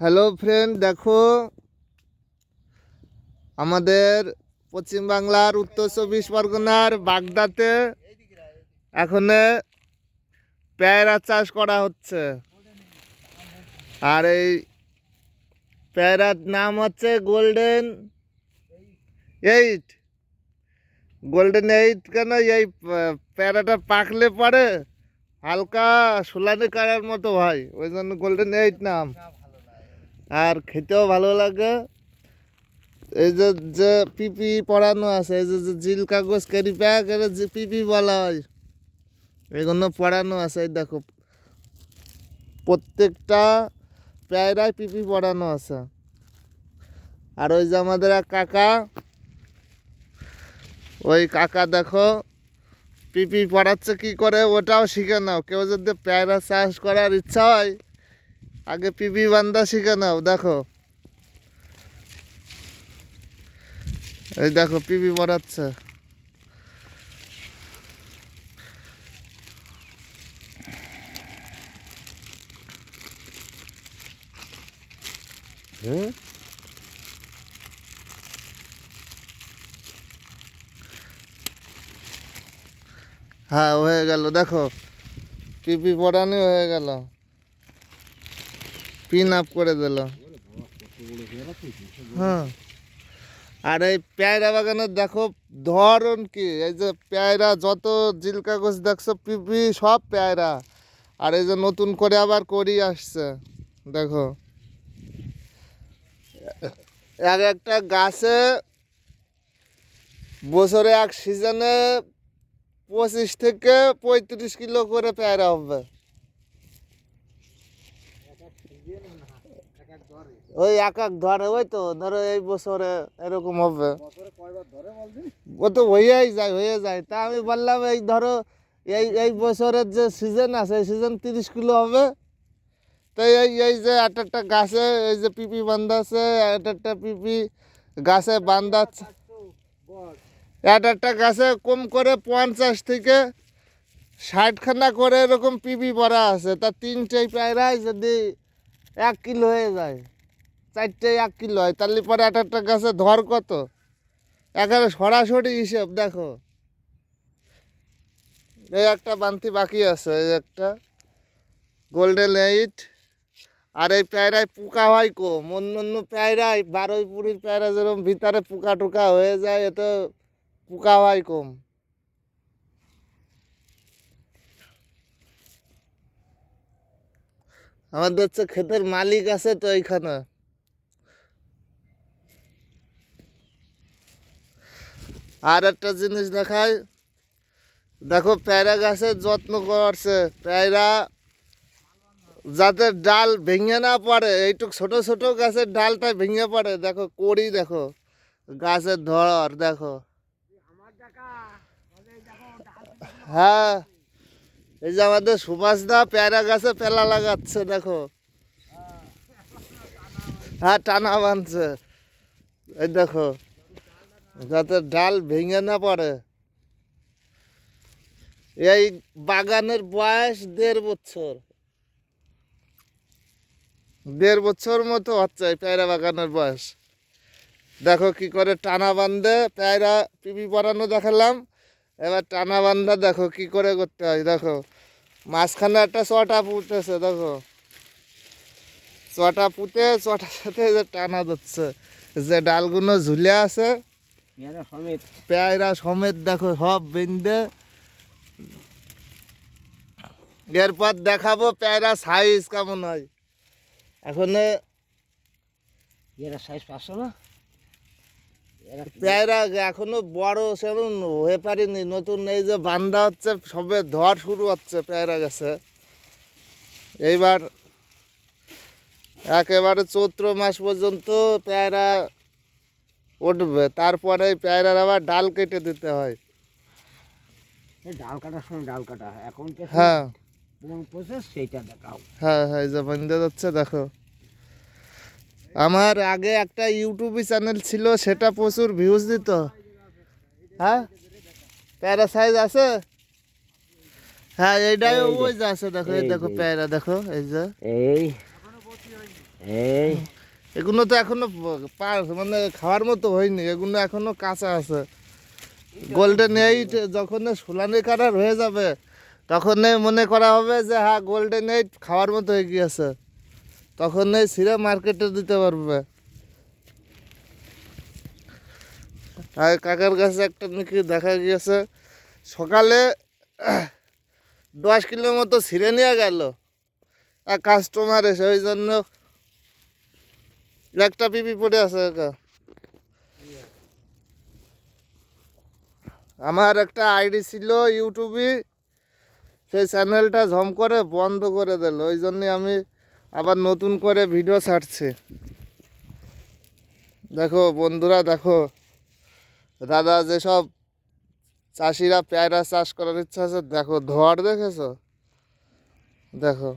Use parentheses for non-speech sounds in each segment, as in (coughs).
Hello friend দেখো। আমাদের পশ্চিমবাংলার উত্তর চব্বিশ পরগনার বাগদাতে এখন পেয়ারা চাষ করা হচ্ছে। আর এই পেয়ারার নাম হচ্ছে গোল্ডেন এইট গোল্ডেন এইট কেন এই পেয়ারাটা পাকলে পরে হালকা সোলানি কালার মতো ভাই ওই জন্য গোল্ডেন এইট নাম। আর খেতেও ভালো লাগে। এই যে যে পিপি পড়ানো আছে এই যে যে জিল কাগজ ক্যারি ব্যাগ এর যে পিপি বলা হয় এগুলো পড়ানো আছে এই দেখো। প্রত্যেকটা প্রায়রাই পিপি পড়ানো আছে। আর ওই যে আমাদের এক কাকা ওই কাকা দেখো পিপি পড়াচ্ছে কি করে ওটাও শিখে নাও। কেউ যদি পেয়ারা চাষ করার ইচ্ছা হয়, আগে পিপি বান্দা শিখে নাও, দেখো। এই দেখো, পিপি পড়াচ্ছে। হুম? হ্যাঁ হয়ে গেল। দেখো, পিপি পড়ানি হয়ে গেল। পিন আপ করে দিল। হ্যাঁ আর এই পেয়ারা বাগানের দেখো ধরন কি? এই যে পেয়ারা, যত জিল কাগজ দেখছ, পিপি সব পেয়ারা। আর এই যে নতুন করে আবার করি আসছে, দেখো। এক একটা গাছে বছরে এক সিজনে পঁচিশ থেকে পঁয়ত্রিশ কিলো করে পেয়ারা হবে। ওই এক এক ধরে, ওই তো, ধরো এই বছরে এরকম হবে। ও তো হয়েই যায় হয়ে যায়। তা আমি বললাম, এই ধরো, এই এই বছরের যে সিজন আছে, এই সিজন তিরিশ কিলো হবে। তো এই এই যে এক একটা গাছে, এই যে পিপি বান্ধাছে, এক একটা পিপি গাছে বান্ধাচ্ছে। এক একটা গাছে কম করে পঞ্চাশ থেকে ষাটখানা করে এরকম পিপি পড়া আছে। তা তিনটেই প্রায় যদি এক কিলো হয়ে যায় চারটে এক কিলো হয়, তাহলে পরে এক একটা গাছে ধর কত? এখানে সরাসরি হিসেব, দেখো। এই একটা বান্তি বাকি আছে, এই একটা গোল্ডেন এইট। আর এই পেয়ারায় পোকা হয় কম অন্য অন্য পেয়ারায় বারোই পুরীর পেয়ারা যেরকম ভিতরে পোকা টোকা হয়ে যায় এতে পোকা হয় কম আমাদের হচ্ছে ক্ষেতের মালিক আছে তো এইখানে। আর একটা জিনিস দেখায় দেখো প্যারা গাছের যত্ন করছে। পেয়ারা যাতে ডাল ভেঙে না পড়ে, এইটুক ছোট ছোট গাছের ডালটা ভেঙে পড়ে। দেখো, কড়ি দেখো, গাছের ধর দেখো। হ্যাঁ এই যে আমাদের সুভাষ দা পেয়ারা গাছে পেলা লাগাচ্ছে, দেখো। হ্যাঁ টানা বাঁধছে এই দেখো, যাতে ডাল ভেঙে না পড়ে। এই বাগানের বয়স দেড় বছর। দেড় বছর মতো হচ্ছে এই পেয়ারা বাগানের বয়স। দেখো কি করে টানা বান্ধে পেয়ারা পিপি পরানো দেখালাম। এবার টানা বান্ধা দেখো কি করে করতে হয় দেখো। মাঝখানে একটা চটা পুঁতেছে দেখো। চটা পুঁতে চটার সাথে যে টানা দিচ্ছে যে ডালগুলো ঝুলে আছে পেয়ারা সমেত দেখো সব বেঁধে। এরপর দেখাবো পেয়ারা সাইজ কেমন হয়। এখন সাইজ পাঁচশো না? পেয়ারা এখনও বড় সেরকম হয়ে পারেনি নতুন এই যে বান্দা হচ্ছে সবে ধর শুরু হচ্ছে পেয়ারা গাছে। এইবার একেবারে চৈত্র মাস পর্যন্ত পেয়ারা উঠবে তারপরে এই পেয়ারার আবার ডাল কেটে দিতে হয়। ডাল কাটার সময় ডাল কাটা এখন হ্যাঁ। প্রসেস সেইটা দেখাও। হ্যাঁ হ্যাঁ এই যে বন্ধ যাচ্ছে দেখো। আমার আগে একটা ইউটিউব চ্যানেল ছিল সেটা প্রচুর ভিউজ দিত। হ্যাঁ? প্যারা সাইজ আছে? হ্যাঁ এইটাই ওই যে আছে দেখো এই দেখো প্যারা দেখো এই যে। এই। এই। এগুলো তো এখনও পা- মানে খাওয়ার মতো হয়নি এগুলো এখনও কাঁচা আছে। গোল্ডেন এইট যখন সোলানি কালার হয়ে যাবে তখন মনে করা হবে যে হ্যাঁ গোল্ডেন এইট খাওয়ার মতো হয়ে গিয়েছে। তখন সিরে মার্কেটে দিতে পারবে। আর কাকার কাছে একটা নাকি দেখা গিয়েছে, সকালে (clears throat) দশ কিলোর মতো ছিঁড়ে নিয়ে গেল, আর কাস্টমার এসে ওই জন্য একটা পিপি পড়ে আছে আমার একটা আইডি ছিল ইউটিউবে, সেই চ্যানেলটা ঝম করে বন্ধ করে দিল, ওই জন্যে আমি আবার নতুন করে ভিডিও ছাড়ছে। দেখো বন্ধুরা, দেখো। দাদা যেসব চাষিরা পেয়ারা চাষ করার ইচ্ছা আছে, দেখো ধর দেখেছ? দেখো।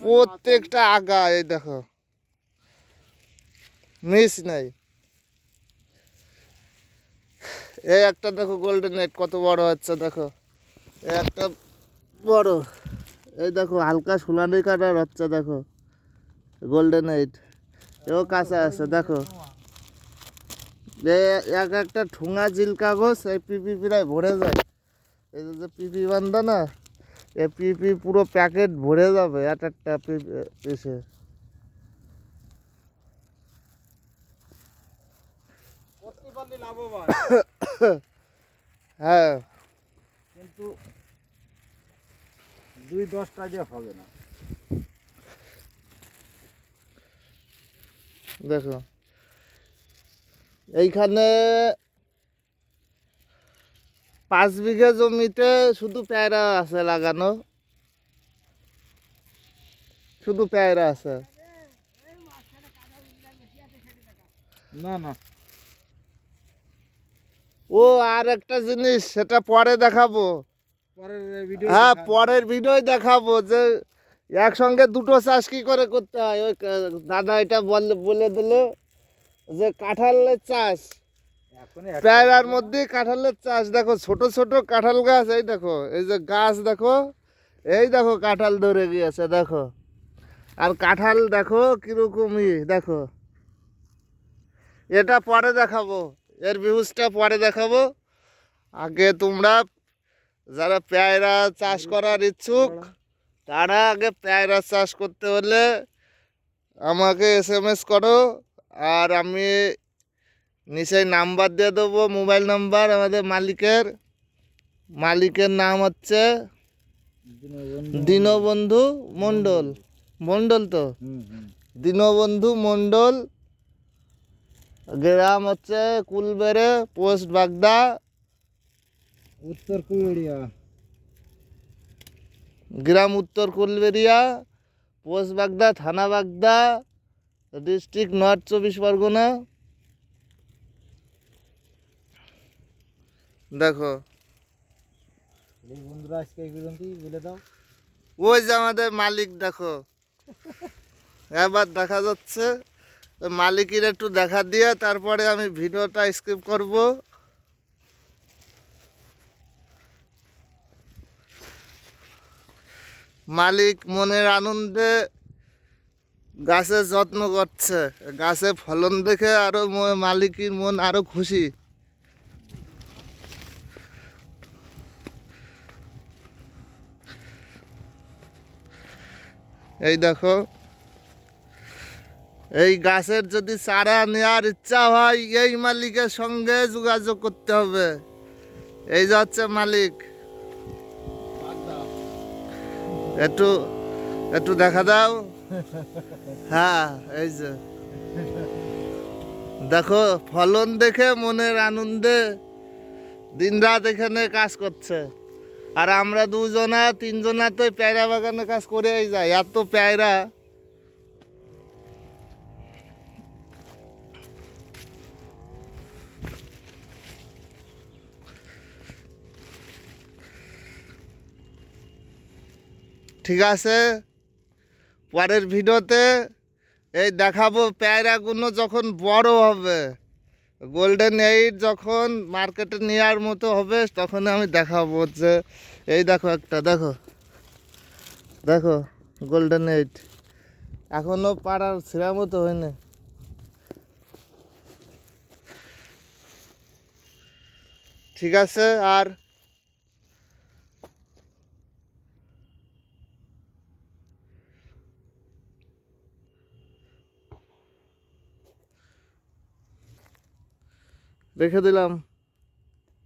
প্রত্যেকটা আগা, এই দেখো। মিস নাই। এই একটা দেখো গোল্ডেন নেট কত বড় হচ্ছে, দেখো। একটা বড়। এই দেখো হালকা সোনালি কালার হচ্ছে দেখো। গোল্ডেন এইট এও কাঁচা আছে দেখো। এ এক একটা ঠুঙা জিল কাগজ এই পিপি প্রায় ভরে যায়। এই যে পিপি বান্ধা না এই পিপি পুরো প্যাকেট ভরে যাবে এক একটা পিপি এসে। (coughs) হ্যাঁ। কিন্তু দুই দশটা দিয়ে হবে না। দেখো। এইখানে পাঁচ বিঘা জমিতে শুধু পেয়ারা আছে লাগানো। শুধু পেয়ারা আছে। না না। ও আর একটা জিনিস সেটা পরে দেখাবো। হ্যাঁ পরের ভিডিও দেখাবো যে একসঙ্গে দুটো চাষ কি করে করতে হয়? ওই দাদা এটা বলে বলে দিলো যে কাঁঠালের চাষ। পেয়ারার মধ্যে কাঁঠালের চাষ। দেখো ছোট ছোট কাঁঠাল গাছ এই দেখো এই যে গাছ দেখো এই দেখো কাঁঠাল ধরে গিয়েছে দেখো। আর কাঁঠাল দেখো কিরকমই দেখো। এটা পরে দেখাবো এর ভিউজটা পরে দেখাবো। আগে তোমরা যারা পেয়ারা চাষ করার ইচ্ছুক, তারা আগে পেয়ারা চাষ করতে হলে আমাকে এস এম এস করো, আর আমি নিচে নাম্বার দিয়ে দেবো, মোবাইল নাম্বার আমাদের মালিকের। মালিকের নাম হচ্ছে দীনবন্ধু মণ্ডল। মণ্ডল তো? দীনবন্ধু মণ্ডল। গ্রাম হচ্ছে কুলবেড়ে, পোস্ট বাগদা। উত্তর কুমিড়িয়া গ্রাম উত্তর কুলবেড়িয়া পোস্ট বাগদা থানা বাগদা ডিস্ট্রিক্ট নর্থ চব্বিশ পরগনা। দেখো। বন্ধুরা আজকে এই পর্যন্তই বলে দাও। ওই যে আমাদের মালিক দেখো। এবার দেখা যাচ্ছে। মালিকের একটু দেখা দিয়ে তারপরে আমি ভিডিওটা স্কিপ করব। মালিক মনের আনন্দে গাছের যত্ন করছে। গাছে ফলন দেখে আরও ম- মালিকের মন আরও খুশি। এই দেখো, এই গাছের যদি চারা নেওয়ার ইচ্ছা হয়, এই মালিকের সঙ্গে যোগাযোগ করতে হবে। এই যে হচ্ছে মালিক। একটু একটু দেখা দাও। (laughs) হ্যাঁ এই যে। দেখো ফলন দেখে মনের আনন্দে দিন রাত এখানে কাজ করছে। আর আমরা দুজনা তিনজনা তো প্যারা বাগানে কাজ করেই যাই। এত পেয়ারা ঠিক আছে? পরের ভিডিওতে এই দেখাবো পেয়ারাগুলো যখন বড় হবে গোল্ডেন এইট যখন মার্কেটে নেওয়ার মতো হবে, তখন আমি দেখাবো যে, এই দেখো একটা, দেখো দেখো গোল্ডেন এইট এখনও পাড়ার ছেঁড়া মতো হয়নি। ঠিক আছে? আর রেখে দিলাম।